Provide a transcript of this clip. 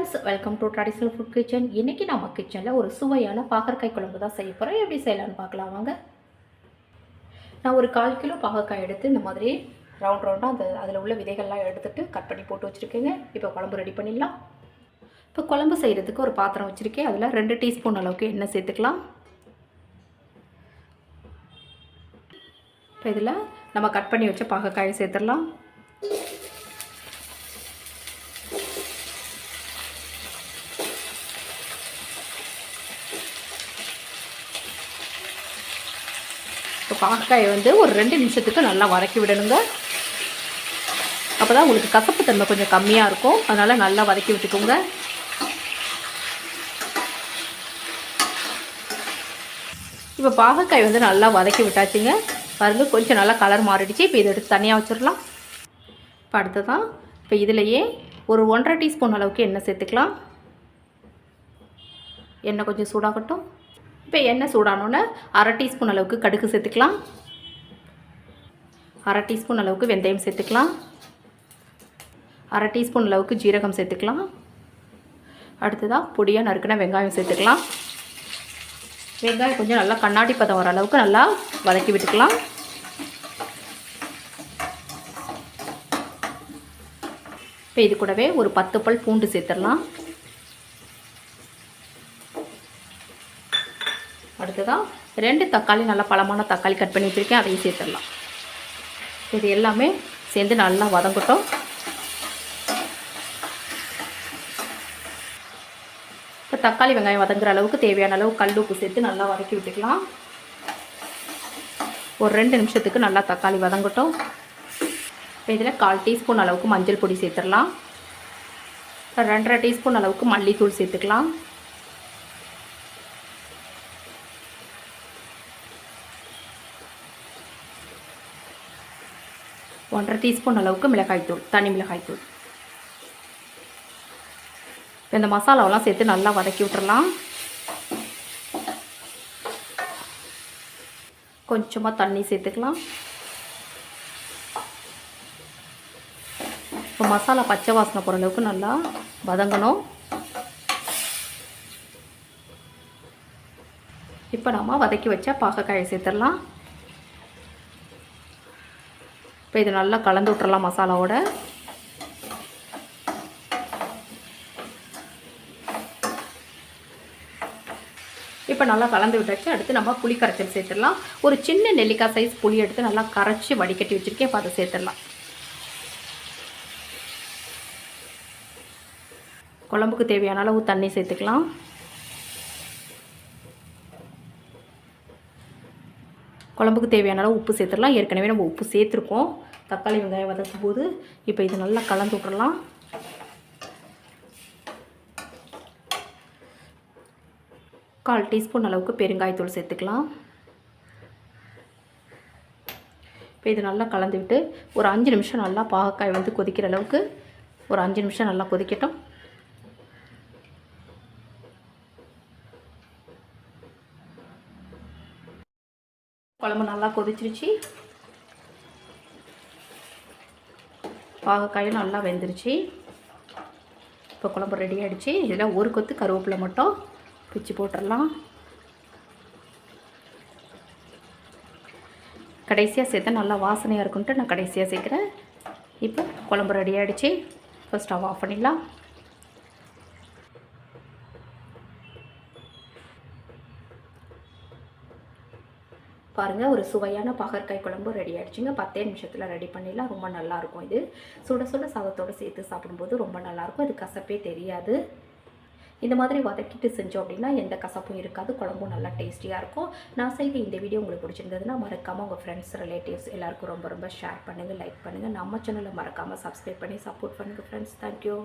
Friends welcome to traditional food kitchen இன்றைக்கி நம்ம கிச்சனில் ஒரு சுவையான பாகற்காய் குழம்பு தான் செய்ய போகிறோம் எப்படி செய்யலாம்னு பார்க்கலாம் வாங்க. நான் ஒரு கால் கிலோ பாகற்காய் எடுத்து இந்த மாதிரி ரவுண்ட் ரவுண்டாக அந்த அதில் உள்ள விதைகள்லாம் எடுத்துட்டு கட் பண்ணி போட்டு வச்சுருக்கேங்க. இப்போ குழம்பு ரெடி பண்ணிடலாம். இப்போ குழம்பு செய்கிறதுக்கு ஒரு பாத்திரம் வச்சுருக்கேன். அதில் ரெண்டு டீஸ்பூன் அளவுக்கு எண்ணெய் சேர்த்துக்கலாம். இப்போ இதில் நம்ம கட் பண்ணி வச்ச பாகற்காயை சேர்த்துடலாம். இப்போ பாகக்காயை வந்து ஒரு ரெண்டு நிமிஷத்துக்கு நல்லா வதக்கி விடணுங்க. அப்போ தான் உங்களுக்கு கசப்பு தன்மை கொஞ்சம் கம்மியாக இருக்கும். அதனால் நல்லா வதக்கி விட்டுக்கோங்க. இப்போ பாகக்காய் வந்து நல்லா வதக்கி விட்டாச்சுங்க. பாருங்கள் கொஞ்சம் நல்லா கலர் மாறிடுச்சு. இப்போ இதை எடுத்து தனியாக வச்சிடலாம். இப்போ அடுத்ததான் இப்போ இதிலையே ஒரு ஒன்றரை டீஸ்பூன் அளவுக்கு எண்ணெய் சேர்த்துக்கலாம். எண்ணெய் கொஞ்சம் சூடாகட்டும். இப்போ எண்ணெய் சூடானோன்னு அரை டீஸ்பூன் அளவுக்கு கடுகு சேர்த்துக்கலாம். அரை டீஸ்பூன் அளவுக்கு வெந்தயம் சேர்த்துக்கலாம். அரை டீஸ்பூன் அளவுக்கு ஜீரகம் சேர்த்துக்கலாம். அடுத்ததாக பொடியாக நறுக்கின வெங்காயம் சேர்த்துக்கலாம். வெங்காயம் கொஞ்சம் நல்லா கண்ணாடி பதம் வர அளவுக்கு நல்லா வதக்கி விட்டுக்கலாம். இப்போ இது கூடவே ஒரு பத்து பல் பூண்டு சேர்த்துடலாம் அடுத்ததாக ரெண்டு தக்காளி நல்லா பழமான தக்காளி கட் பண்ணி வச்சுருக்கேன். அதையும் சேர்த்துடலாம். இது எல்லாமே சேர்ந்து நல்லா வதங்கட்டும். இப்போ தக்காளி வெங்காயம் வதங்குற அளவுக்கு தேவையான அளவு கல் உப்பு சேர்த்து நல்லா வதக்கி விட்டுக்கலாம். ஒரு ரெண்டு நிமிஷத்துக்கு நல்லா தக்காளி வதங்கட்டும். இப்போ இதில் கால் டீஸ்பூன் அளவுக்கு மஞ்சள் பொடி சேர்த்துடலாம். ரெண்டரை டீஸ்பூன் அளவுக்கு மல்லித்தூள் சேர்த்துக்கலாம். ஒன்றரை டீஸ்பூன் அளவுக்கு மிளகாய்த்தூள் தனி மிளகாய்த்தூள் இந்த மசாலாவெல்லாம் சேர்த்து நல்லா வதக்கி விட்டுறலாம். கொஞ்சமாக தண்ணி சேர்த்துக்கலாம். இப்போ மசாலா பச்சை வாசனை போகிற அளவுக்கு நல்லா வதங்கணும். இப்போ நம்ம வதக்கி வச்சா பாகக்காயை சேர்த்துடலாம். இப்போ இது நல்லா கலந்து விட்டுறலாம் மசாலாவோட. இப்போ நல்லா கலந்து விட்டாச்சு அடுத்து நம்ம புளி கரைச்சல் சேர்த்துடலாம். ஒரு சின்ன நெல்லிக்காய் சைஸ் புளி எடுத்து நல்லா கரைச்சி வடிகட்டி வச்சுருக்கேன். இப்போ அதை சேர்த்துடலாம். குழம்புக்கு தேவையான அளவு தண்ணி சேர்த்துக்கலாம். குழம்புக்கு தேவையான அளவு உப்பு சேர்த்துடலாம். ஏற்கனவே நம்ம உப்பு சேர்த்துருக்கோம். தக்காளி வெங்காயம் வதக்கும் போது இப்போ இது நல்லா கலந்து விட்றலாம் கால் டீஸ்பூன் அளவுக்கு பெருங்காயத்தூள் சேர்த்துக்கலாம். இப்போ இது நல்லா கலந்து விட்டு ஒரு அஞ்சு நிமிஷம் நல்லா பாகக்காய் வந்து கொதிக்கிற அளவுக்கு ஒரு அஞ்சு நிமிஷம் நல்லா கொதிக்கட்டும். குழம்பு நல்லா கொதிச்சிருச்சு. பாகக்காயும் நல்லா வெந்துருச்சு. இப்போ குழம்பு ரெடி ஆகிடுச்சு இதில் ஒரு கொத்து கருவேப்பிலை மட்டும் பிச்சு போட்டுடலாம். கடைசியாக சேர்த்து நல்லா வாசனையாக இருக்குன்ட்டு நான் கடைசியாக சேர்க்குறேன். இப்போ குழம்பு ரெடி ஆகிடுச்சு இப்போ ஸ்டவ் ஆஃப் பண்ணிடலாம். பாருங்கள் ஒரு சுவையான பகற்காய் குழம்பு ரெடி ஆகிடுச்சுங்க பத்தே நிமிஷத்தில் ரெடி பண்ணிடலாம். ரொம்ப நல்லாயிருக்கும் இது. சுட சுட சாதத்தோடு சேர்த்து சாப்பிடும்போது ரொம்ப நல்லாயிருக்கும். இது கசப்பே தெரியாது. இந்த மாதிரி வதக்கிட்டு செஞ்சோம் அப்படின்னா எந்த கசப்பும் இருக்காது. குழம்பும் நல்லா டேஸ்டியாக இருக்கும். நான் செய்த இந்த வீடியோ உங்களுக்கு பிடிச்சிருந்ததுன்னா மறக்காமல் உங்கள் ஃப்ரெண்ட்ஸ் ரிலேட்டிவ்ஸ் எல்லாருக்கும் ரொம்ப ரொம்ப ஷேர் பண்ணுங்கள் லைக் பண்ணுங்கள் நம்ம சேனலை மறக்காமல் சப்ஸ்கிரைப் பண்ணி சப்போர்ட் பண்ணுங்கள் ஃப்ரெண்ட்ஸ் தேங்க்யூ